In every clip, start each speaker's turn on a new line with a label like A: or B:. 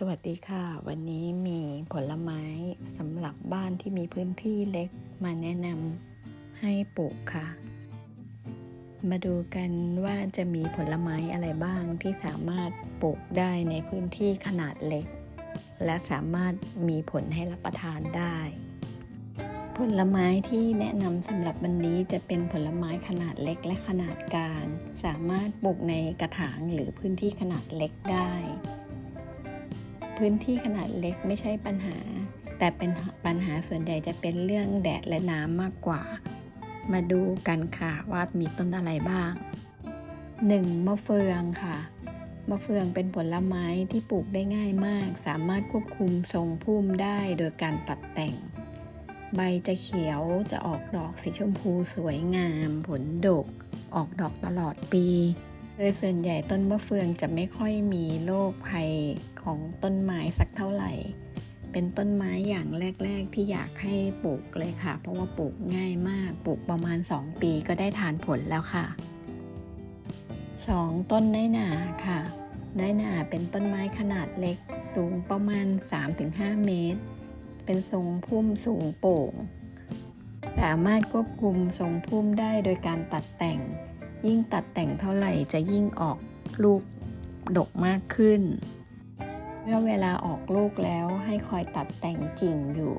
A: สวัสดีค่ะ วันนี้มีผลไม้สำหรับบ้านที่มีพื้นที่เล็กมาแนะนำให้ปลูกค่ะ มาดูกันว่าจะมีผลไม้อะไรบ้างที่สามารถปลูกได้ในพื้นที่ขนาดเล็ก และสามารถมีผลให้รับประทานได้ ผลไม้ที่แนะนำสำหรับวันนี้จะเป็นผลไม้ขนาดเล็กและขนาดกลางสามารถปลูกในกระถางหรือพื้นที่ขนาดเล็กได้ พื้นที่ขนาดเล็กไม่ใช่ปัญหา แต่เป็นปัญหาส่วนใหญ่จะเป็นเรื่องแดดและน้ำมากกว่า มาดูกันค่ะว่ามีต้นอะไรบ้าง 1. มะเฟืองค่ะมะเฟืองเป็นผลไม้ที่ปลูกได้ง่ายมาก สามารถควบคุมทรงพุ่มได้โดยการตัดแต่ง ใบจะเขียวจะออกดอกสีชมพูสวยงาม ผลดก ออกดอกตลอดปี โดยส่วนใหญ่ต้นมะเฟืองจะไม่ค่อยมีโรคภัยของต้นไม้สักเท่าไหร่ เป็นต้นไม้อย่างแรก ๆ ที่อยากให้ปลูกเลยค่ะ เพราะว่าปลูกง่ายมาก ปลูกประมาณ 2 ปีก็ได้ทานผลแล้วค่ะ 2. ต้นน้หนาค่ะน้หนาเป็นต้นไม้ขนาดเล็กสูงประมาณ 3-5 เมตร เป็นทรงพุ่มสูงโป่ง สามารถควบคุมทรงพุ่มได้โดยการตัดแต่ง ยิ่งตัดแต่งเท่าไหร่จะยิ่งออกลูกดกมากขึ้น เมื่อเวลาออกลูกแล้วให้คอยตัดแต่งกิ่งอยู่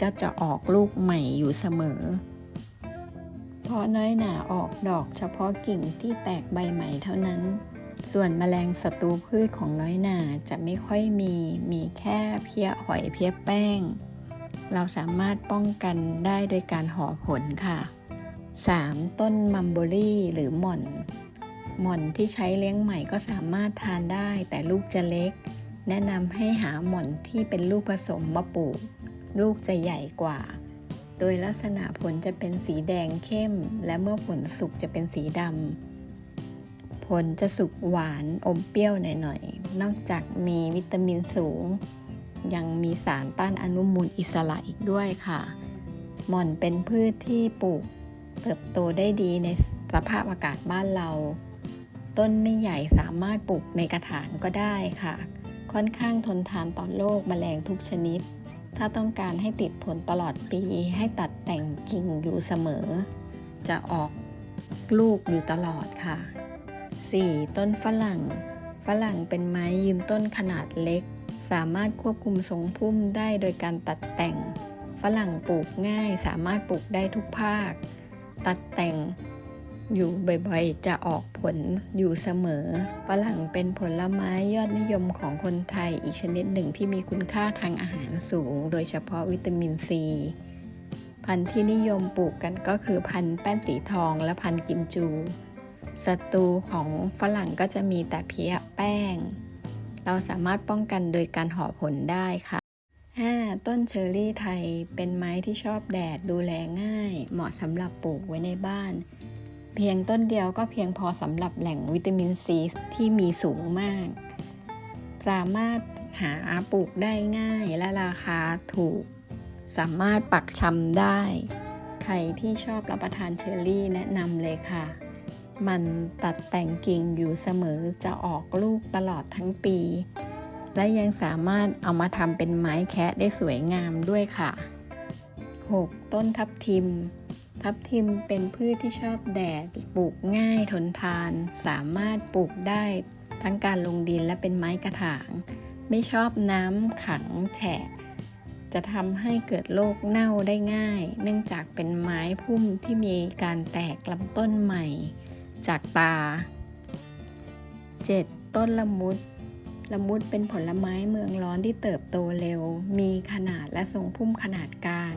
A: ก็จะออกลูกใหม่อยู่เสมอ เพราะน้อยหนาออกดอกเฉพาะกิ่งที่แตกใบใหม่เท่านั้น ส่วนแมลงศัตรูพืชของน้อยหนาจะไม่ค่อยมี มีแค่เพี้ยหอยเพี้ยแป้ง เราสามารถป้องกันได้โดยการห่อผลค่ะ 3. ต้นมัมโบรี่หรือหม่อน หม่อนที่ใช้เลี้ยงใหม่ก็สามารถทานได้แต่ลูกจะเล็ก แนะนำให้หาหม่อนที่เป็นลูกผสมมาปลูก ลูกจะใหญ่กว่า โดยลักษณะผลจะเป็นสีแดงเข้ม และเมื่อผลสุกจะเป็นสีดำ ผลจะสุกหวานอมเปรี้ยวหน่อยๆ นอกจากมีวิตามินสูง ยังมีสารต้านอนุมูลอิสระอีกด้วยค่ะ หม่อนเป็นพืชที่ปลูก เติบโตได้ดีในสภาพอากาศบ้านเรา ต้นไม่ใหญ่สามารถปลูกในกระถางก็ได้ค่ะ ค่อนข้างทนทานต่อโรคแมลงทุกชนิด ถ้าต้องการให้ติดผลตลอดปีให้ตัดแต่งกิ่งอยู่เสมอ จะออกลูกอยู่ตลอดค่ะ 4. ต้นฝรั่ง ฝรั่งเป็นไม้ยืนต้นขนาดเล็ก สามารถควบคุมทรงพุ่มได้โดยการตัดแต่ง ฝรั่งปลูกง่ายสามารถปลูกได้ทุกภาค ตัดแต่งอยู่บ่อยๆ จะออกผลอยู่เสมอ ฝรั่งเป็นผลไม้ยอดนิยมของคนไทยอีกชนิดหนึ่งที่มีคุณค่าทางอาหารสูง โดยเฉพาะวิตามินซี พันธุ์ที่นิยมปลูกกันก็คือพันธุ์แป้นสีทองและพันธุ์กิมจูศัตรูของฝรั่งก็จะมีแต่เพี้ยแป้ง เราสามารถป้องกันโดยการห่อผลได้ค่ะ 5. ต้นเชอร์รี่ไทยเป็นไม้ที่ชอบแดดดูแลง่าย เหมาะสำหรับปลูกไว้ในบ้าน เพียงต้นเดียวก็เพียงพอสำหรับแหล่งวิตามินซีที่มีสูงมาก สามารถหาปลูกได้ง่ายและราคาถูก สามารถปักชำได้ ใครที่ชอบรับประทานเชอร์รี่แนะนำเลยค่ะ มันตัดแต่งกิ่งอยู่เสมอจะออกลูกตลอดทั้งปี และยังสามารถเอามาทำเป็นไม้แคะได้สวยงามด้วยค่ะ 6. ต้นทับทิม ทับทิมเป็นพืชที่ชอบแดด ปลูกง่ายทนทาน สามารถปลูกได้ทั้งการลงดินและเป็นไม้กระถาง ไม่ชอบน้ำขังแฉะ จะทำให้เกิดโรคเน่าได้ง่าย เนื่องจากเป็นไม้พุ่มที่มีการแตกลำต้นใหม่ จากตา 7. ต้นละมุด ละมุดเป็นผลไม้เมืองร้อนที่เติบโตเร็ว มีขนาดและทรงพุ่มขนาดกลาง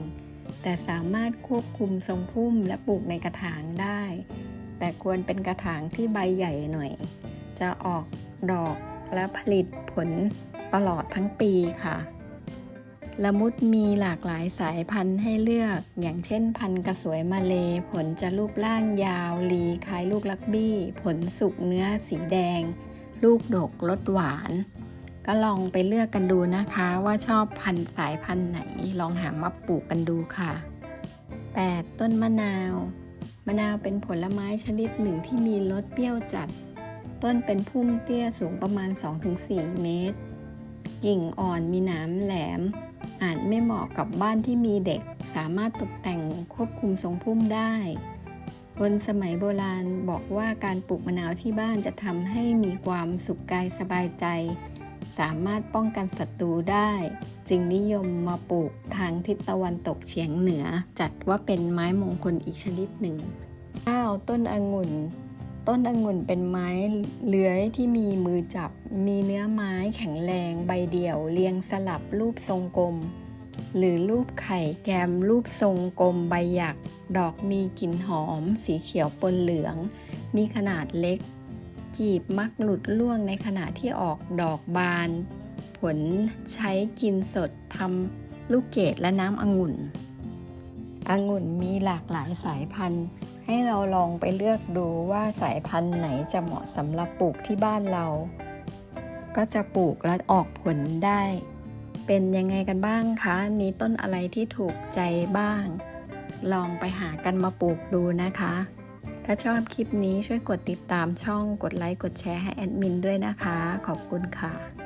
A: แต่สามารถควบคุมทรงพุ่มและปลูกในกระถางได้ แต่ควรเป็นกระถางที่ใบใหญ่หน่อย จะออกดอกและผลิตผลตลอดทั้งปีค่ะ ละมุดมีหลากหลายสายพันธุ์ให้เลือก อย่างเช่นพันธุ์กระสวยมาเล ผลจะรูปร่างยาว ลีคล้ายลูกลักบี้ ผลสุกเนื้อสีแดง ลูกดกรสหวาน ก็ลองไปเลือกกันดูนะคะว่าชอบพันธุ์สายพันธุ์ไหน ลองหามาปลูกกันดูค่ะ 8. ต้นมะนาว มะนาวเป็นผลไม้ชนิดหนึ่งที่มีรสเปรี้ยวจัด ต้นเป็นพุ่มเตี้ยสูงประมาณ 2-4 เมตร กิ่งอ่อนมีหนามแหลม อาจไม่เหมาะกับบ้านที่มีเด็ก สามารถตกแต่งควบคุมทรงพุ่มได้ คนสมัยโบราณบอกว่าการปลูกมะนาวที่บ้านจะทำให้มีความสุขกายสบายใจ สามารถป้องกันศัตรูได้ จึงนิยมมาปลูกทางทิศตะวันตกเฉียงเหนือ จัดว่าเป็นไม้มงคลอีกชนิดหนึ่ง 9. ต้นองุ่น ต้นองุ่นเป็นไม้เลื้อยที่มีมือจับ มีเนื้อไม้แข็งแรงใบเดี่ยว เรียงสลับรูปทรงกลม หรือรูปไข่แกมรูปทรงกลมใบหยัก ดอกมีกลิ่นหอม สีเขียวปนเหลือง มีขนาดเล็ก กีบมักหลุดล่วงในขณะที่ออกดอกบาน ผลใช้กินสดทำลูกเกดและน้ำองุ่น องุ่นมีหลากหลายสายพันธุ์ ให้เราลองไปเลือกดูว่าสายพันธุ์ไหนจะเหมาะสำหรับปลูกที่บ้านเรา ก็จะปลูกและออกผลได้ เป็นยังไงกันบ้างคะ มีต้นอะไรที่ถูกใจบ้าง ลองไปหากันมาปลูกดูนะคะ ถ้าชอบคลิปนี้ช่วยกดติดตามช่อง กดไลค์ กดแชร์ให้แอดมินด้วยนะคะ ขอบคุณค่ะ